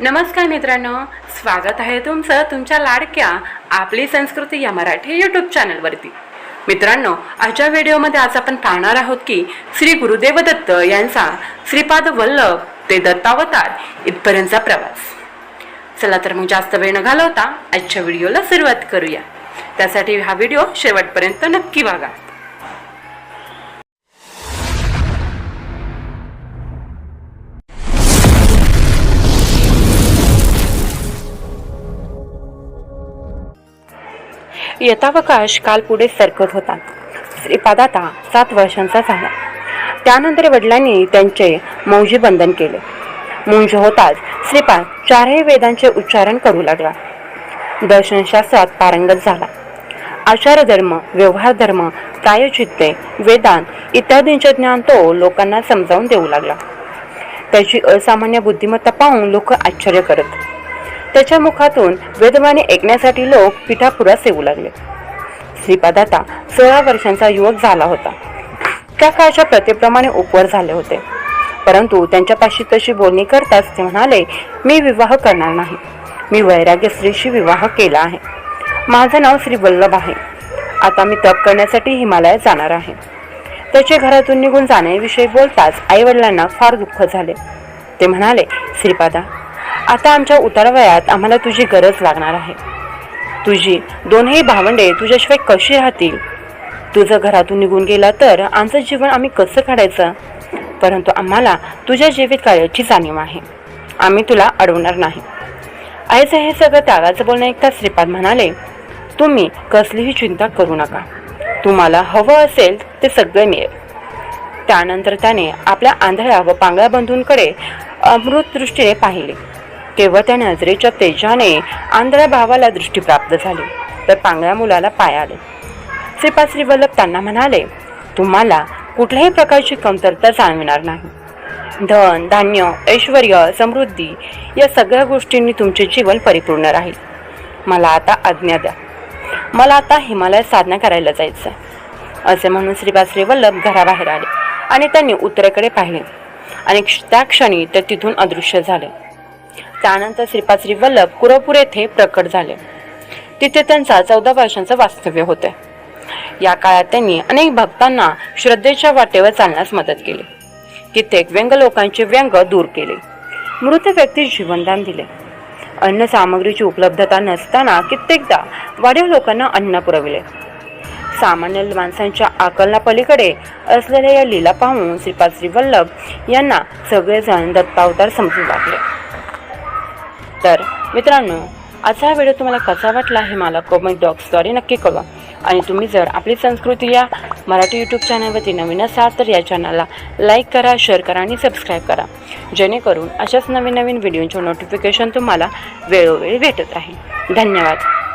नमस्कार मित्रांनो स्वागत आहे तुमचं तुमच्या लाडक्या आपली संस्कृती या मराठी यूट्यूब चॅनलवरती मित्रांनो आजच्या व्हिडिओमध्ये आज आपण पाहणार आहोत की श्री गुरुदेव दत्त यांचा श्रीपाद वल्लभ ते दत्तावतार इथपर्यंतचा प्रवास. चला तर मग जास्त वेळ न घालवता आजच्या व्हिडिओला सुरुवात करूया. त्यासाठी हा व्हिडिओ शेवटपर्यंत नक्की बघा. यथावकाश काल पुढे सरकत होता श्रीपाद आता सात वर्षांचा झाला. त्यानंतर वडिलांनी त्यांचे मौजी बंधन केले. मुंज होताच श्रीपाद चारही वेदांचे उच्चारण करू लागला. दर्शनशास्त्रात पारंगत झाला. आचार धर्म व्यवहार धर्म प्रायचित्ते वेदांत इत्यादींचे ज्ञान तो लोकांना समजावून देऊ लागला. त्याची असामान्य बुद्धिमत्ता पाहून लोक आश्चर्य करत त्याच्या मुखातून वेदवाणी ऐकण्यासाठी लोक पिठापुरास येऊ लागले. श्रीपादाता सोळा वर्षांचा युवक झाला होता. त्या काळच्या प्रथेप्रमाणे उपवर झाले होते. परंतु त्यांच्यापाशी तशी बोलणी करताच ते म्हणाले मी विवाह करणार नाही. मी वैराग्य स्त्रीशी विवाह केला आहे. माझं नाव श्री वल्लभ आहे. आता मी तप करण्यासाठी हिमालयात जाणार आहे. त्याचे घरातून निघून जाण्याविषयी बोलताच आईवडिलांना फार दुःख झाले. ते म्हणाले श्रीपादा आता आमच्या उतारवयात आम्हाला तुझी गरज लागणार आहे. तुझी दोनही भावंडे तुझ्याशिवाय कशी राहतील? तुझं घरातून निघून गेला तर आमचं जीवन आम्ही कसं काढायचं? परंतु आम्हाला तुझ्या जीवित कार्याची जाणीव आहे. आम्ही तुला अडवणार नाही. आईचं हे सगळं त्यागाचं बोलणं ऐकता श्रीपाद म्हणाले तुम्ही कसलीही चिंता करू नका. तुम्हाला हवं असेल ते सगळे मिळेल. त्यानंतर त्याने आपल्या आंधळ्या व पांगळ्या बंधूंकडे अमृत दृष्टीने पाहिले. केवळ त्या नजरेच्या तेजाने आंधळ्या भावाला दृष्टी प्राप्त झाली. तर पांगळ्या मुलाला पाय आले. श्रीपाद वल्लभ त्यांना म्हणाले तुम्हाला कुठल्याही प्रकारची कमतरता जाणविणार नाही. धन धान्य ऐश्वर समृद्धी या सगळ्या गोष्टींनी तुमचे जीवन परिपूर्ण राहील. मला आता आज्ञा द्या. मला आता हिमालयात साधना करायला जायचं आहे असे म्हणून श्रीपाद वल्लभ घराबाहेर आले आणि त्यांनी उत्तरेकडे पाहिले. आणि क्ष- त्या क्षणी ते तिथून अदृश्य झाले. त्यानंतर श्रीपाद श्रीवल्लभ कुरपूर येथे प्रकट झाले. तिथे त्यांचा चौदा वर्षांचं वास्तव्य होते. या काळात त्यांनी अनेक भक्तांना श्रद्धेच्या वाटेवर चालण्यास मदत केली. कित्येक व्यंग लोकांचे व्यंग दूर केले. मृत व्यक्तीस जीवनदान दिले. अन्न सामग्रीची उपलब्धता नसताना कित्येकदा वाढीव लोकांना अन्न पुरविले. सामान्य माणसांच्या आकलना पलीकडे असलेल्या या लीला पाहून श्रीपाद श्रीवल्लभ यांना सगळेजण दत्तावतार समजू लागले. तर मित्रांनो आजचा हा व्हिडिओ तुम्हाला कसा वाटला हे मला कमेंट बॉक्सद्वारे नक्की कळवा. आणि तुम्ही जर आपली संस्कृती या मराठी यूट्यूब चॅनलवरती नवीन असाल तर या चॅनलला लाईक करा शेअर करा आणि सबस्क्राईब करा. जेणेकरून अशाच नवीन नवीन व्हिडिओचे नोटिफिकेशन तुम्हाला वेळोवेळी भेटत राहील. धन्यवाद.